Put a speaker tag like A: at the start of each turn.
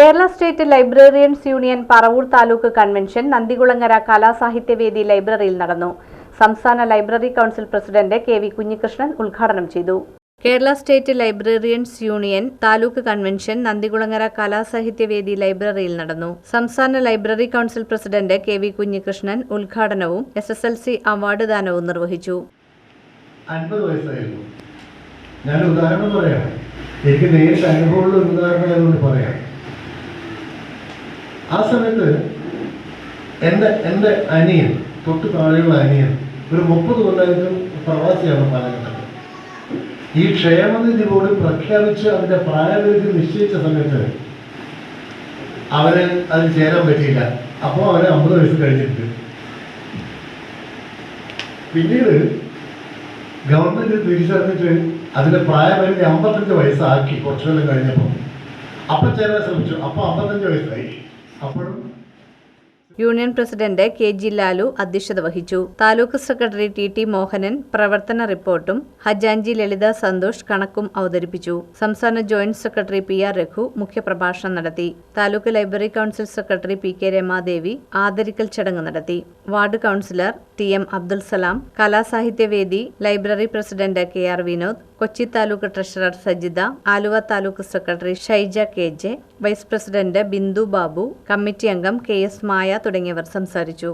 A: Kerala state librarians union Paravur taluk convention Nandikulangara Kalasahithyavedi ലൈബ്രറിയിൽ നടന്നു. സംസ്ഥാന library council president K V Kunhikrishnan ഉദ്ഘാടനം ചെയ്തു. Kerala state librarians union taluk convention Nandikulangara Kalasahithyavedi ലൈബ്രറിയിൽ നടന്നു. സംസ്ഥാന library council president K V Kunhikrishnan ഉദ്ഘാടനവും S S L C award ദാനവും നിർവഹിച്ചു.
B: ഞാൻ ഉദാഹരണം പറയാം. എനിക്ക് നേരിട്ട് അനുഭവമുള്ള ഒരു ഉദാഹരണം ആ സമയത്ത് എന്റെ എന്റെ അനിയൻ തൊട്ട് താഴെയുള്ള അനിയൻ ഒരു മുപ്പത് കൊല്ലമായിട്ടും പ്രവാസിയാണ് പാലഘട്ടത്തിൽ ഈ ക്ഷേമനിധി ബോർഡ് പ്രഖ്യാപിച്ച് അതിന്റെ പ്രായപരിധി നിശ്ചയിച്ച സമയത്ത് അവന് അതിൽ ചേരാൻ പറ്റിയില്ല. അപ്പോൾ അവന് അമ്പത് വയസ്സ് കഴിഞ്ഞിട്ടുണ്ട്. പിന്നീട് ഗവൺമെന്റ് തിരിച്ചറിഞ്ഞിട്ട് അതിന്റെ പ്രായപരിധി അമ്പത്തഞ്ച് വയസ്സാക്കി കുറച്ചു കഴിഞ്ഞപ്പോൾ അപ്പം ചേരാൻ ശ്രമിച്ചു. അപ്പോൾ അമ്പത്തഞ്ച് വയസ്സായി.
A: Union president K G Lalu അധ്യക്ഷത വഹിച്ചു. Taluk secretary T T Mohanan പ്രവർത്തന റിപ്പോർട്ടും ഹജാൻജി ലളിത സന്തോഷ് കണക്കും അവതരിപ്പിച്ചു. സംസ്ഥാന joint secretary P R Raghu മുഖ്യപ്രഭാഷണം നടത്തി. Taluk library council secretary P K Ramadevi ആദരിക്കൽ ചടങ്ങ് നടത്തി. Ward councillor T M Abdul Salam Kalasahithyavedi library president K R Vinod Kochi taluk treasurer Sajitha Aluva taluk secretary Shaija K J vice president Bindu Babu committee അംഗം K S Maya തുടങ്ങിയവർ സംസാരിച്ചു.